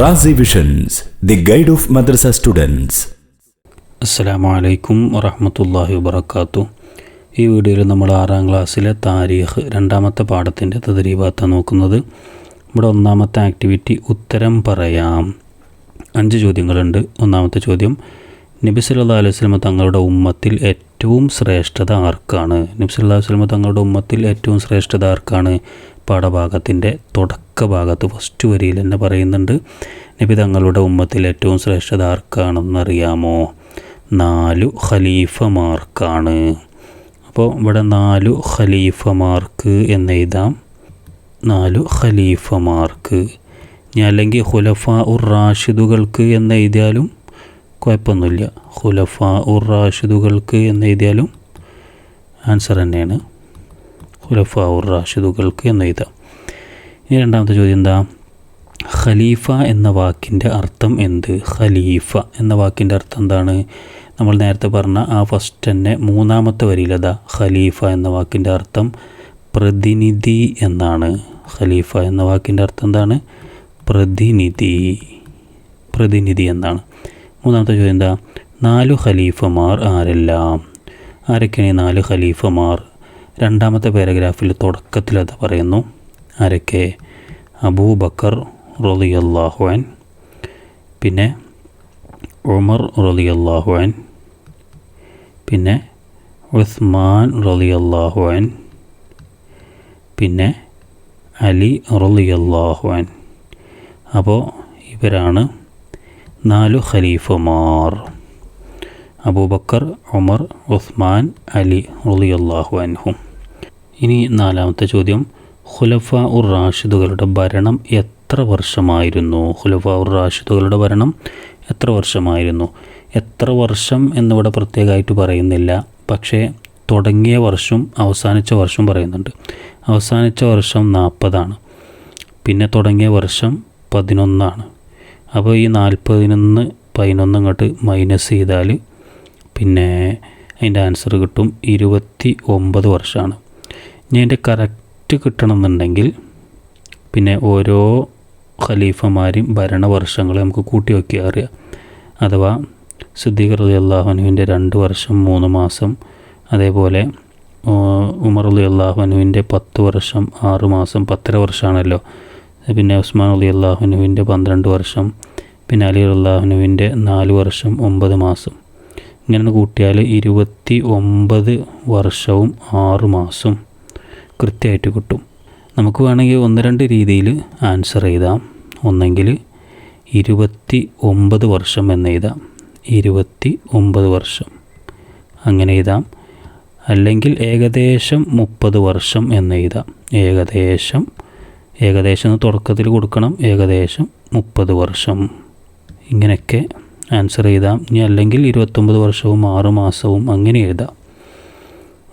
Razi visions the guide of madrasa students അസ്സലാമു അലൈക്കും വറഹമത്തല്ലാഹി വബർക്കാത്തു ഈ വീഡിയോയിൽ നമ്മൾ ആറാം ക്ലാസ്സിലെ താരീഖ് രണ്ടാമത്തെ പാഠത്തിന്റെ തദരീഭാത്ത നോക്കുന്നത്. ഇവിടെ ഒന്നാമത്തെ ആക്ടിവിറ്റി ഉത്തരം പറയാം. അഞ്ച് ചോദ്യങ്ങളുണ്ട്. ഒന്നാമത്തെ ചോദ്യം നബി സല്ലല്ലാഹു അലൈഹി വസല്ലമ തങ്ങളുടെ ഉമ്മത്തിൽ ഏറ്റവും ശ്രേഷ്ഠത ആർക്കാണ്? നബി സല്ലല്ലാഹു അലൈഹി വസല്ലമ തങ്ങളുടെ ഉമ്മത്തിൽ ഏറ്റവും ശ്രേഷ്ഠത ആർക്കാണ്? പാഠഭാഗത്തിന്റെ തുടക്ക ഭാഗത്ത് ഫസ്റ്റ് വരിയിൽ തന്നെ പറയുന്നുണ്ട് നബി തങ്ങളുടെ ഉമ്മത്തിൽ ഏറ്റവും ശ്രേഷ്ഠത ആർക്കാണെന്നറിയാമോ നാലു ഖലീഫമാർക്കാണ്. അപ്പോൾ ഇവിടെ നാലു ഖലീഫമാർക്ക് എന്നെഴുതാം നാലു ഖലീഫമാർക്ക്. ഇനി അല്ലെങ്കിൽ ഖുലഫ ഉർ റാഷിദുകൾക്ക് എന്നെഴുതിയാലും കുഴപ്പമൊന്നുമില്ല. ഖുലഫ ഉർ റാഷിദുകൾക്ക് എന്നെഴുതിയാലും ആൻസർ തന്നെയാണ്. ഖുലഫ ഉർ റാഷിദുകൾക്ക് എന്നെഴുതാം. ഇനി രണ്ടാമത്തെ ചോദ്യം എന്താ? ഖലീഫ എന്ന വാക്കിന്റെ അർത്ഥം എന്ത്? ഖലീഫ എന്ന വാക്കിന്റെ അർത്ഥം എന്താണ്? നമ്മൾ നേരത്തെ പറഞ്ഞ ആ ഫസ്റ്റ് തന്നെ മൂന്നാമത്തെ വരിയിലതാ ഖലീഫ എന്ന വാക്കിന്റെ അർത്ഥം പ്രതിനിധി എന്നാണ്. ഖലീഫ എന്ന വാക്കിന്റെ അർത്ഥം എന്താണ്? പ്രതിനിധി. പ്രതിനിധി എന്നാണ്. മൂന്നാമത്തെ ചോദ്യം എന്താ? നാലു ഖലീഫമാർ ആരെല്ലാം? ആരൊക്കെയാണ് നാല് ഖലീഫമാർ? രണ്ടാമത്തെ പാരഗ്രാഫിൽ തുടക്കത്തിൽ അത് പറയുന്നു. ആരൊക്കെ? അബൂബക്കർ റളിയല്ലാഹുഅൻ പിന്നെ ഉമർ അള്ളാഹുവാൻ പിന്നെ ഉസ്മാൻ റളിയല്ലാഹുഅൻ പിന്നെ അലി റളിയല്ലാഹുഅൻ അപ്പോൾ ഇവരാണ് നാലു ഖലീഫുമാർ. അബൂബക്കർ ഉമർ ഉസ്മാൻ അലി റളിയല്ലാഹു അൻഹും. ഇനി നാലാമത്തെ ചോദ്യം. ഖുലഫ ഉർ റാഷിദുകളുടെ ഭരണം എത്ര വർഷമായിരുന്നു? ഖുലഫ ഉർ റാഷിദുകളുടെ ഭരണം എത്ര വർഷമായിരുന്നു? എത്ര വർഷം എന്നിവിടെ പ്രത്യേകമായിട്ട് പറയുന്നില്ല. പക്ഷേ തുടങ്ങിയ വർഷം അവസാനിച്ച വർഷം പറയുന്നുണ്ട്. അവസാനിച്ച വർഷം നാൽപ്പതാണ്. പിന്നെ തുടങ്ങിയ വർഷം പതിനൊന്നാണ്. അപ്പോൾ ഈ നാൽപ്പതിനൊന്ന് പതിനൊന്ന് ഇങ്ങോട്ട് മൈനസ് ചെയ്താൽ പിന്നെ അതിന്റെ ആൻസർ കിട്ടും. ഇരുപത്തി ഒമ്പത് വർഷമാണ്. ഇനി അതിന്റെ കറക്റ്റ് കിട്ടണമെന്നുണ്ടെങ്കിൽ പിന്നെ ഓരോ ഖലീഫമാരും ഭരണവർഷങ്ങൾ നമുക്ക് കൂട്ടി വയ്ക്കുക അറിയാം. അഥവാ സിദ്ദീഖ് റലി അള്ളാഹുനുവിന്റെ രണ്ട് വർഷം മൂന്ന് മാസം അതേപോലെ ഉമർ അലി അള്ളാഹുനുവിന്റെ പത്ത് വർഷം ആറ് മാസം പത്തര വർഷമാണല്ലോ. പിന്നെ ഉസ്മാൻ അലി അള്ളാഹുനുവിന്റെ പന്ത്രണ്ട് വർഷം പിന്നെ അലി അള്ളാഹുനുവിന്റെ നാല് വർഷം ഒമ്പത് മാസം. ഇങ്ങനെ കൂട്ടിയാൽ ഇരുപത്തി ഒമ്പത് വർഷവും ആറ് മാസം. കൃത്യമായിട്ട് കിട്ടും. നമുക്ക് വേണമെങ്കിൽ ഒന്ന് രണ്ട് രീതിയിൽ ആൻസർ എഴുതാം. ഒന്നെങ്കിൽ ഇരുപത്തി ഒമ്പത് വർഷം എന്ന് എഴുതാം. ഇരുപത്തി ഒമ്പത് വർഷം. അങ്ങനെ എഴുതാം. അല്ലെങ്കിൽ ഏകദേശം മുപ്പത് വർഷം എന്ന് എഴുതാം. ഏകദേശം ഏകദേശം തുടക്കത്തിൽ കൊടുക്കണം. ഏകദേശം മുപ്പത് വർഷം. ഇങ്ങനെയൊക്കെ ആൻസർ എഴുതാം. ഇനി അല്ലെങ്കിൽ ഇരുപത്തൊമ്പത് വർഷവും ആറ് മാസവും അങ്ങനെ എഴുതാം.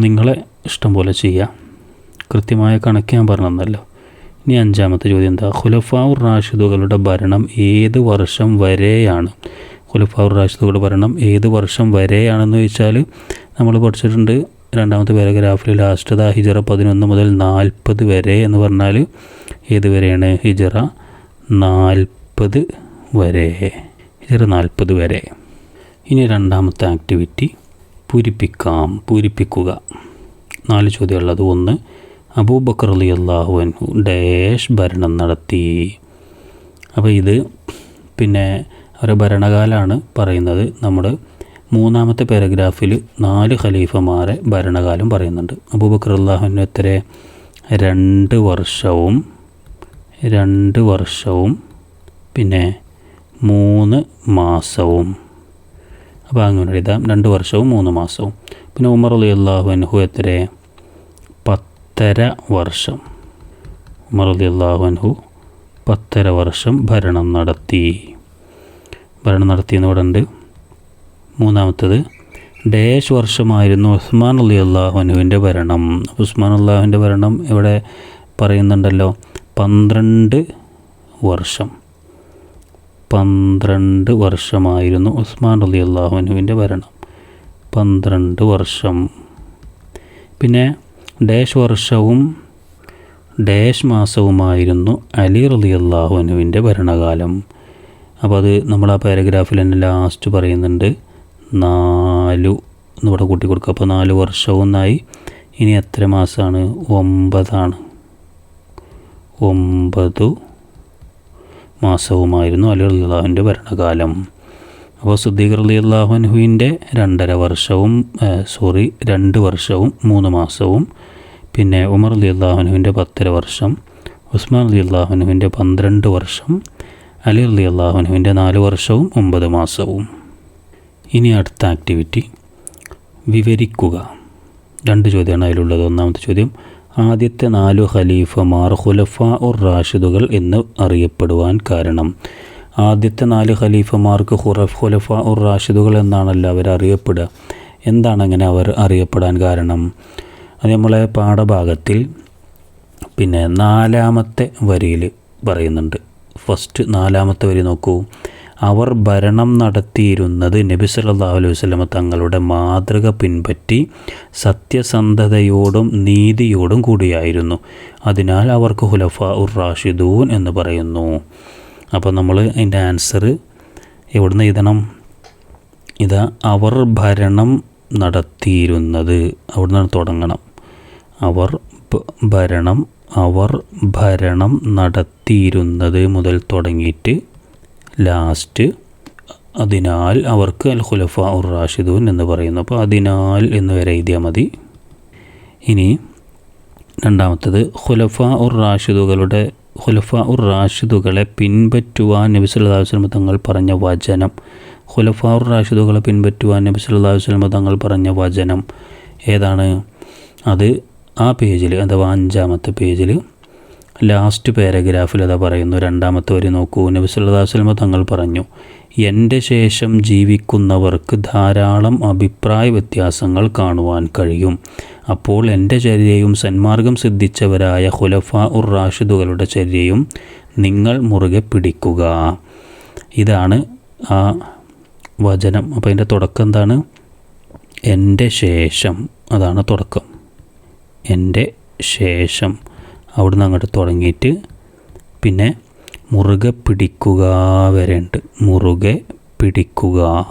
നിങ്ങളെ ഇഷ്ടം പോലെ ചെയ്യാം. കൃത്യമായ കണക്ക് ഞാൻ പറഞ്ഞതല്ലോ ഇനി അഞ്ചാമത്തെ ചോദ്യം എന്താ? ഖുലഫാവുർ റാഷിദുകളുടെ ഭരണം ഏത് വർഷം വരെയാണ്? ഖുലഫാവുർ റാഷിദുകളുടെ ഭരണം ഏത് വർഷം വരെയാണെന്ന് ചോദിച്ചാൽ നമ്മൾ പഠിച്ചിട്ടുണ്ട് രണ്ടാമത്തെ പാരഗ്രാഫിൽ ലാസ്റ്റ് ദാ ഹിജറ പതിനൊന്ന് മുതൽ നാൽപ്പത് വരെ എന്ന് പറഞ്ഞാൽ ഏത് വരെയാണ്? ഹിജറ നാൽപ്പത് വരെ. ഹിജറ നാൽപ്പത് വരെ. ഇനി രണ്ടാമത്തെ ആക്ടിവിറ്റി പൂരിപ്പിക്കാം പൂരിപ്പിക്കുക. നാല് ചോദ്യമുള്ളത്. ഒന്ന് അബൂബക്കർ അലി അള്ളാഹു അൻഹു ഡാഷ് ഭരണം നടത്തി. അപ്പോൾ ഇത് പിന്നെ അവരുടെ ഭരണകാലമാണ് പറയുന്നത്. നമ്മുടെ മൂന്നാമത്തെ പാരഗ്രാഫിൽ നാല് ഖലീഫമാരെ ഭരണകാലം പറയുന്നുണ്ട്. അബൂബക്കർ അള്ളാഹുവിന് എത്ര? രണ്ട് വർഷവും രണ്ട് വർഷവും പിന്നെ മൂന്ന് മാസവും. അപ്പോൾ അങ്ങനെ എഴുതാം. രണ്ട് വർഷവും മൂന്ന് മാസവും. പിന്നെ ഉമർ അലി അള്ളാഹു അൻഹു എത്ര? പത്തര വർഷം. ഉമർ പത്തര വർഷം ഭരണം നടത്തി. ഭരണം നടത്തിയെന്ന് ഇവിടെ ഉണ്ട്. മൂന്നാമത്തത് ഡേഷ് വർഷമായിരുന്നു ഉസ്മാൻ അലി അള്ളാഹുനുവിന്റെ ഭരണം. ഉസ്മാൻ അള്ളാഹുവിന്റെ ഭരണം ഇവിടെ പറയുന്നുണ്ടല്ലോ പന്ത്രണ്ട് വർഷം. പന്ത്രണ്ട് വർഷമായിരുന്നു ഉസ്മാൻ അലി അള്ളാഹുനുവിന്റെ ഭരണം. പന്ത്രണ്ട് വർഷം. പിന്നെ ഡേഷ് വർഷവും ഡാഷ് മാസവുമായിരുന്നു അലി റലി അള്ളാഹുനുവിന്റെ ഭരണകാലം. അപ്പോൾ അത് നമ്മൾ ആ പാരഗ്രാഫിൽ തന്നെ ലാസ്റ്റ് പറയുന്നുണ്ട്. നാലു എന്നിവിടെ കൂട്ടി കൊടുക്കുക. അപ്പോൾ നാല് വർഷവും ഒന്നായി ഇനി എത്ര മാസമാണ് ഒമ്പതാണ്. ഒമ്പതു മാസവുമായിരുന്നു അലി അള്ളാഹുവിന്റെ ഭരണകാലം. അപ്പോൾ സുദ്ദീഖ് അലി അള്ളാഹുൻഹുവിന്റെ രണ്ടര വർഷവും സോറി രണ്ട് വർഷവും മൂന്ന് മാസവും പിന്നെ ഉമർ അലി അള്ളാഹുനുവിന്റെ പത്തര വർഷം ഉസ്മാൻ അലി അള്ളാഹുനുവിന്റെ പന്ത്രണ്ട് വർഷം അലി അലി അള്ളാഹുനുവിന്റെ നാല് വർഷവും ഒമ്പത് മാസവും. ഇനി അടുത്ത ആക്ടിവിറ്റി വിവരിക്കുക. രണ്ട് ചോദ്യമാണ് അതിലുള്ളത്. ഒന്നാമത്തെ ചോദ്യം ആദ്യത്തെ നാലു ഖലീഫമാർ ഖുലഫ ഉർ റാഷിദുകൾ എന്ന് അറിയപ്പെടുവാൻ കാരണം. ആദ്യത്തെ നാല് ഖലീഫമാർക്ക് ഖുറഫ് ഖുലഫ ഉർ റാഷിദുകൾ എന്നാണല്ലോ അവർ അറിയപ്പെടുക. എന്താണ് അങ്ങനെ അവർ അറിയപ്പെടാൻ കാരണം? അത് നമ്മളെ പാഠഭാഗത്തിൽ പിന്നെ നാലാമത്തെ വരിയിൽ പറയുന്നുണ്ട്. ഫസ്റ്റ് നാലാമത്തെ വരി നോക്കൂ. അവർ ഭരണം നടത്തിയിരുന്നത് നബി സല്ലല്ലാഹു അലൈഹി വസല്ലമ തങ്ങളുടെ മാതൃക പിൻപറ്റി സത്യസന്ധതയോടും നീതിയോടും കൂടിയായിരുന്നു. അതിനാൽ അവർക്ക് ഹുലഫ ഉർ റാഷിദൂൻ എന്ന് പറയുന്നു. അപ്പോൾ നമ്മൾ അതിന്റെ ആൻസർ എവിടുന്ന് എഴുതണം? ഇതാ അവർ ഭരണം നടത്തിയിരുന്നത് അവിടുന്ന് തുടങ്ങണം. അവർ ഭരണം അവർ ഭരണം നടത്തിയിരുന്നത് മുതൽ തുടങ്ങിയിട്ട് ലാസ്റ്റ് അതിനാൽ അവർക്ക് അൽ ഖുലഫ ഉർ റാഷിദൂൻ എന്ന് പറയുന്നു. അപ്പോൾ അതിനാൽ എന്ന് വരെ എഴുതിയാൽ മതി. ഇനി രണ്ടാമത്തത് ഖുലഫ ഉർ റാഷിദുകളുടെ ഖുലഫ ഉർ റാഷിദുകളെ പിൻപറ്റുവാൻ നബി സല്ലല്ലാഹു അലൈഹി തങ്ങൾ പറഞ്ഞ വചനം. ഖുലഫ ഉർ റാഷിദുകളെ പിൻപറ്റുവാൻ നബി സല്ലല്ലാഹു അലൈഹി തങ്ങൾ പറഞ്ഞ വചനം. ഏതാണ്? അത് ആ പേജിൽ അഥവാ അഞ്ചാമത്തെ പേജിൽ ലാസ്റ്റ് പാരഗ്രാഫിൽ അതാ പറയുന്നു. രണ്ടാമത്തെ വരി നോക്കൂ. നബി സല്ലല്ലാഹു അലൈഹി തങ്ങൾ പറഞ്ഞു എന്റെ ശേഷം ജീവിക്കുന്നവർക്ക് ധാരാളം അഭിപ്രായ വ്യത്യാസങ്ങൾ കാണുവാൻ കഴിയും. അപ്പോൾ എന്റെ ചര്യയും സന്മാർഗം സിദ്ധിച്ചവരായ ഖുലഫ ഉർ റാഷിദുകളുടെ ചര്യയും നിങ്ങൾ മുറുകെ പിടിക്കുക. ഇതാണ് ആ വചനം. അപ്പോൾ അതിന്റെ തുടക്കം എന്താണ്? എന്റെ ശേഷം. അതാണ് തുടക്കം. എന്റെ ശേഷം. അവിടുന്ന് അങ്ങോട്ട് തുടങ്ങിയിട്ട് പിന്നെ മുറുകെ പിടിക്കുക വരെ ഉണ്ട് മുറുകെ പിടിക്കുക.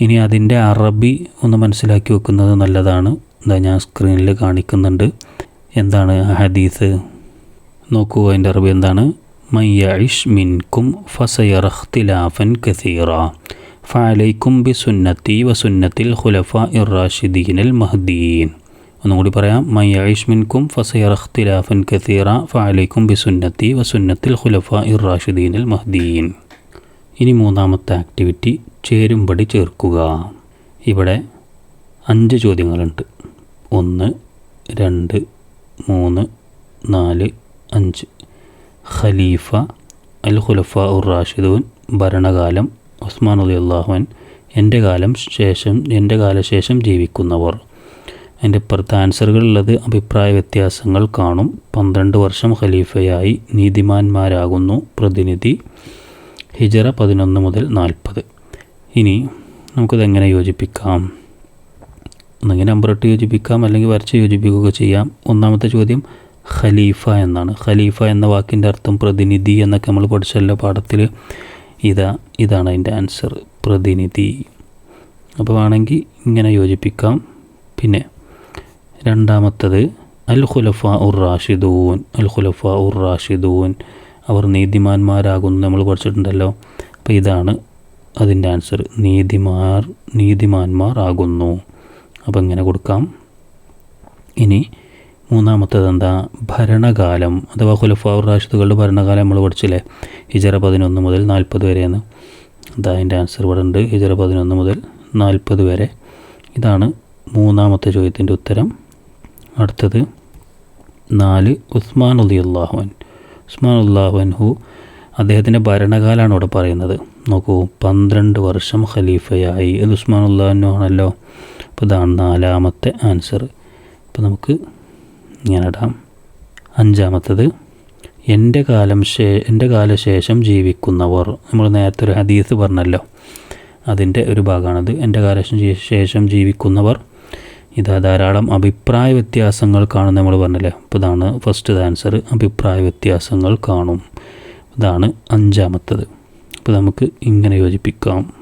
ഇനി അതിന്റെ അറബി ഒന്ന് മനസ്സിലാക്കി വെക്കുന്നത് നല്ലതാണ്. എന്താ ഞാൻ സ്ക്രീനിൽ കാണിക്കുന്നുണ്ട്. എന്താണ് ഹദീസ്? നോക്കൂ അതിന്റെ അറബി എന്താണ്? മയ്യഇഷ് മിൻകും ഫസയറഖ്തിലാഫൻ കസീറ. ഫാലൈക്കും ബി സുന്നത്തി വസുന്നത്തിൽ സുന്നത്തിൽ ഖുലഫ ഇറാഷിദീൻ അൽ മഹ്ദീൻ ഒന്നും കൂടി പറയാം. മയ്യഇഷ് മിൻകും ഫസയറഖ്തിലാഫൻ കസീറ ഫാലൈക്കും ബി സുന്നത്തി വസുന്നത്തിൽ സുന്നത്തിൽ ഖുലഫ ഇറാഷിദീൻ അൽ മഹ്ദീൻ ഇനി മൂന്നാമത്തെ ആക്ടിവിറ്റി ചേരുംപടി ചേർക്കുക. ഇവിടെ അഞ്ച് ചോദ്യങ്ങളുണ്ട്. ഒന്ന് രണ്ട് മൂന്ന് നാല് അഞ്ച്. ഖലീഫ അൽ ഖുലഫ ഉർ റാഷിദൂൻ ഭരണകാലം ഉസ്മാൻ അലി അള്ളാഹുൻ എന്റെ കാലം ശേഷം എന്റെ കാലശേഷം ജീവിക്കുന്നവർ. അതിന്റെ ഇപ്പുറത്തെ ആൻസറുകളുള്ളത് അഭിപ്രായ വ്യത്യാസങ്ങൾ കാണും. പന്ത്രണ്ട് വർഷം ഖലീഫയായി നീതിമാന്മാരാകുന്നു പ്രതിനിധി. ഹിജറ പതിനൊന്ന് മുതൽ നാൽപ്പത്. ഇനി നമുക്കിതെങ്ങനെ യോജിപ്പിക്കാം? ഒന്നെങ്കിൽ നമ്പർ ഇട്ട് യോജിപ്പിക്കാം അല്ലെങ്കിൽ വരച്ച് യോജിപ്പിക്കുകയൊക്കെ ചെയ്യാം. ഒന്നാമത്തെ ചോദ്യം ഖലീഫ എന്നാണ്. ഖലീഫ എന്ന വാക്കിന്റെ അർത്ഥം പ്രതിനിധി എന്നൊക്കെ നമ്മൾ പഠിച്ചല്ലോ പാഠത്തിൽ. ഇതാ ഇതാണ് അതിന്റെ ആൻസർ പ്രതിനിധി. അപ്പോൾ വേണമെങ്കിൽ ഇങ്ങനെ യോജിപ്പിക്കാം. പിന്നെ രണ്ടാമത്തത് അൽ ഖുലഫ ഉർ റാഷിദൂൻ. അൽ ഖുലഫ ഉർ റാഷിദൂൻ. അവർ നീതിമാന്മാരാകുന്നു നമ്മൾ പഠിച്ചിട്ടുണ്ടല്ലോ. അപ്പോൾ ഇതാണ് അതിന്റെ ആൻസർ നീതിമാർ നീതിമാന്മാർ ആകുന്നു. അപ്പോൾ ഇങ്ങനെ കൊടുക്കാം. ഇനി മൂന്നാമത്തേത് എന്താ? ഭരണകാലം അഥവാ ഖുലഫ ഉർ റാഷിദുകളുടെ ഭരണകാലം നമ്മൾ പഠിച്ചില്ലേ? ഹിജറ പതിനൊന്ന് മുതൽ നാൽപ്പത് വരെയാണ്. എന്താ അതിന്റെ ആൻസർ ഇവിടെ ഉണ്ട്. ഹിജറ പതിനൊന്ന് മുതൽ നാൽപ്പത് വരെ. ഇതാണ് മൂന്നാമത്തെ ചോദ്യത്തിന്റെ ഉത്തരം. അടുത്തത് നാല് ഉസ്മാൻ അലി അള്ളാഹുൻ ഉസ്മാൻ അള്ളാഹുൻഹു അദ്ദേഹത്തിന്റെ ഭരണകാലമാണ് ഇവിടെ പറയുന്നത്. നോക്കൂ പന്ത്രണ്ട് വർഷം ഖലീഫയായി. ഇത് ഉസ്മാൻ അള്ളാഹുനു ആണല്ലോ. അപ്പോൾ ഇതാണ് നാലാമത്തെ ആൻസർ അപ്പോൾ നമുക്ക് ഇങ്ങനെ ഇടാം. അഞ്ചാമത്തത് എന്റെ കാലം ശേ എന്റെ കാലശേഷം ജീവിക്കുന്നവർ നമ്മൾ നേരത്തെ ഒരു ഹദീസ് പറഞ്ഞല്ലോ. അതിന്റെ ഒരു ഭാഗമാണത്. എന്റെ കാലശേഷം ജീവിക്കുന്നവർ ഇതാ ധാരാളം അഭിപ്രായ വ്യത്യാസങ്ങൾ കാണും നമ്മൾ പറഞ്ഞല്ലേ. അപ്പോൾ ഇതാണ് ഫസ്റ്റ് ആൻസർ അഭിപ്രായ വ്യത്യാസങ്ങൾ കാണും. ഇതാണ് അഞ്ചാമത്തത്. അപ്പോൾ നമുക്ക് ഇങ്ങനെ യോജിപ്പിക്കാം.